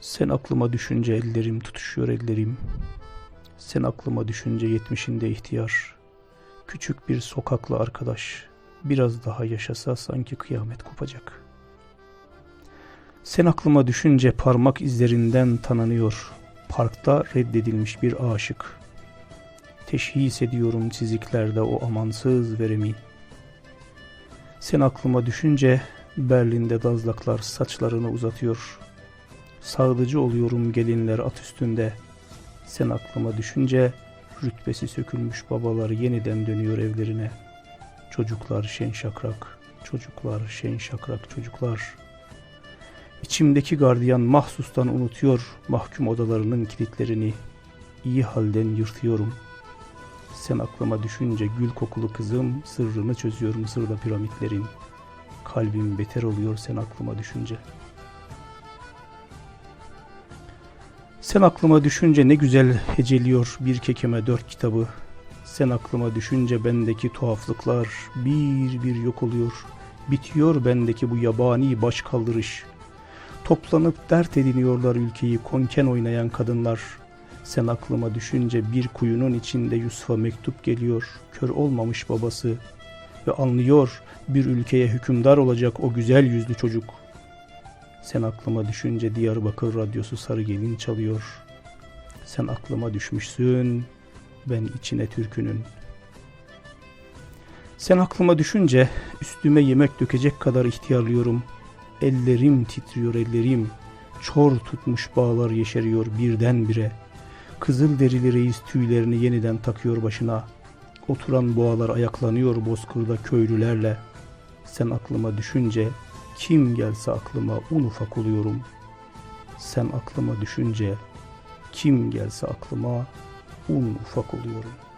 Sen aklıma düşünce ellerim tutuşuyor ellerim. Sen aklıma düşünce yetmişinde ihtiyar. Küçük bir sokaklı arkadaş. Biraz daha yaşasa sanki kıyamet kopacak. Sen aklıma düşünce parmak izlerinden tanınıyor. Parkta reddedilmiş bir aşık. Teşhis ediyorum çiziklerde o amansız veremi. Sen aklıma düşünce Berlin'de dazlaklar saçlarını uzatıyor. Sağlıcı oluyorum gelinler at üstünde. Sen aklıma düşünce rütbesi sökülmüş babalar yeniden dönüyor evlerine. Çocuklar şen şakrak, çocuklar şen şakrak çocuklar. İçimdeki gardiyan mahsustan unutuyor mahkum odalarının kilitlerini. İyi halden yırtıyorum. Sen aklıma düşünce gül kokulu kızım sırrını çözüyor Mısır'da piramitlerin. Kalbim beter oluyor sen aklıma düşünce.'' Sen aklıma düşünce ne güzel heceliyor bir kekeme dört kitabı. Sen aklıma düşünce bendeki tuhaflıklar bir bir yok oluyor. Bitiyor bendeki bu yabani baş kaldırış. Toplanıp dert ediniyorlar ülkeyi konken oynayan kadınlar. Sen aklıma düşünce bir kuyunun içinde Yusuf'a mektup geliyor. Kör olmamış babası ve anlıyor bir ülkeye hükümdar olacak o güzel yüzlü çocuk. Sen aklıma düşünce Diyarbakır radyosu sarı gelin çalıyor. Sen aklıma düşmüşsün, ben içine türkünün. Sen aklıma düşünce üstüme yemek dökecek kadar ihtiyarlıyorum. Ellerim titriyor ellerim. Çor tutmuş bağlar yeşeriyor birdenbire. Kızıl derili reis tüylerini yeniden takıyor başına. Oturan boğalar ayaklanıyor bozkırda köylülerle. Sen aklıma düşünce kim gelse aklıma un ufak oluyorum. Sen aklıma düşünce kim gelse aklıma un ufak oluyorum.''